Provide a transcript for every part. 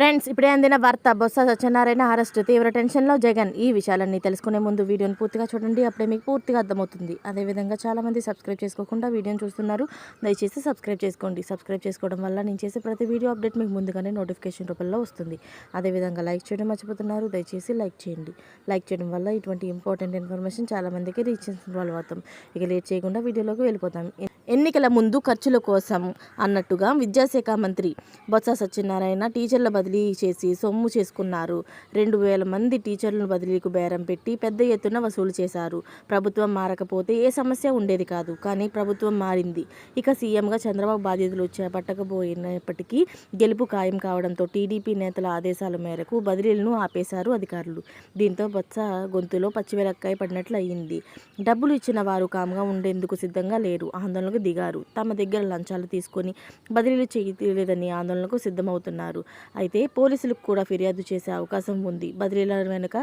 Friends ఇప్పుడే అందిన వార్త బొత్స సత్యనారాయణ అరెస్ట్ తీవ్ర టెన్షన్లో జగన్. ఈ విషయాలన్నీ తెలుసుకునే ముందు వీడియోని పూర్తిగా చూడండి. అప్పుడే మీకు పూర్తిగా అర్థమవుతుంది. అదేవిధంగా చాలామంది సబ్స్క్రైబ్ చేసుకోకుండా వీడియోని చూస్తున్నారు. దయచేసి సబ్స్క్రైబ్ చేసుకోండి. సబ్స్క్రైబ్ చేసుకోవడం వల్ల నేను చేసే ప్రతి వీడియో అప్డేట్ మీకు ముందుగానే నోటిఫికేషన్ రూపంలో వస్తుంది. అదేవిధంగా లైక్ చేయడం మర్చిపోతున్నారు. దయచేసి లైక్ చేయండి. లైక్ చేయడం వల్ల ఇటువంటి ఇంపార్టెంట్ ఇన్ఫర్మేషన్ చాలామందికి రీచ్ ఇన్వాల్వ్ అవుతాం. ఇక లేట్ చేయకుండా వీడియోలోకి వెళ్ళిపోతాం. ఎన్నికల ముందు ఖర్చుల కోసం అన్నట్టుగా విద్యాశాఖ మంత్రి బొత్స సత్యనారాయణ టీచర్ల బదిలీ చేసి సొమ్ము చేసుకున్నారు. రెండు వేల మంది టీచర్లను బదిలీకు బేరం పెట్టి పెద్ద ఎత్తున వసూలు చేశారు. ప్రభుత్వం మారకపోతే ఏ సమస్య ఉండేది కాదు. కానీ ప్రభుత్వం మారింది. ఇక సీఎంగా చంద్రబాబు బాధ్యతలు చేపట్టకపోయినప్పటికీ గెలుపు ఖాయం కావడంతో టీడీపీ నేతల ఆదేశాల మేరకు బదిలీలను ఆపేశారు అధికారులు. దీంతో బొత్స గొంతులో పచ్చిమిరక్కాయ పడినట్లు అయ్యింది డబ్బులు ఇచ్చిన వారు కామ్గా ఉండేందుకు సిద్ధంగా లేరు. ఆందోళనకు దిగారు. తమ దగ్గర లంచాలు తీసుకొని బదిలీలు చేయలేదని ఆందోళనకు సిద్ధమవుతున్నారు. అయితే అయితే పోలీసులకు కూడా ఫిర్యాదు చేసే అవకాశం ఉంది. బదిలీల వెనుక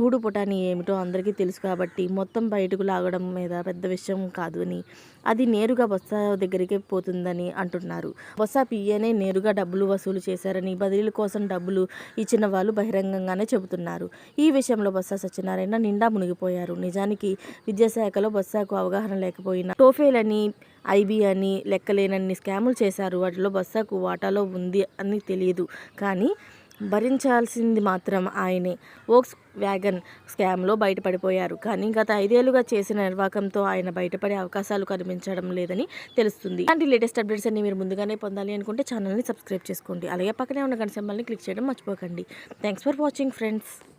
గూడు పుటాని ఏమిటో అందరికీ తెలుసు కాబట్టి మొత్తం బయటకు లాగడం మీద పెద్ద విషయం కాదు అని అది నేరుగా బొత్స దగ్గరికి పోతుందని అంటున్నారు. బొత్స పిఏనే నేరుగా డబ్బులు వసూలు చేశారని బదిలీల కోసం డబ్బులు ఇచ్చిన వాళ్ళు బహిరంగంగానే చెబుతున్నారు. ఈ విషయంలో బొత్స సత్యనారాయణ నిండా మునిగిపోయారు. నిజానికి విద్యాశాఖలో బొత్సకు అవగాహన లేకపోయినా టోఫేలని ఐబీ అని లెక్కలేనన్ని స్కాములు చేశారు. వాటిలో బస్సాకు వాటాలో ఉంది అని తెలియదు కానీ భరించాల్సింది మాత్రం ఆయనే. వోక్స్ వ్యాగన్ స్కామ్లో బయటపడిపోయారు. కానీ గత ఐదేళ్ళుగా చేసిన నిర్వాకంతో ఆయన బయటపడే అవకాశాలు కనిపించడం లేదని తెలుస్తుంది. ఇలాంటి లేటెస్ట్ అప్డేట్స్ అన్ని మీరు ముందుగానే పొందాలి అనుకుంటే ఛానల్ని సబ్స్క్రైబ్ చేసుకోండి. అలాగే పక్కనే ఉన్న గంట సింబల్ని క్లిక్ చేయడం మర్చిపోకండి. Thanks for watching friends.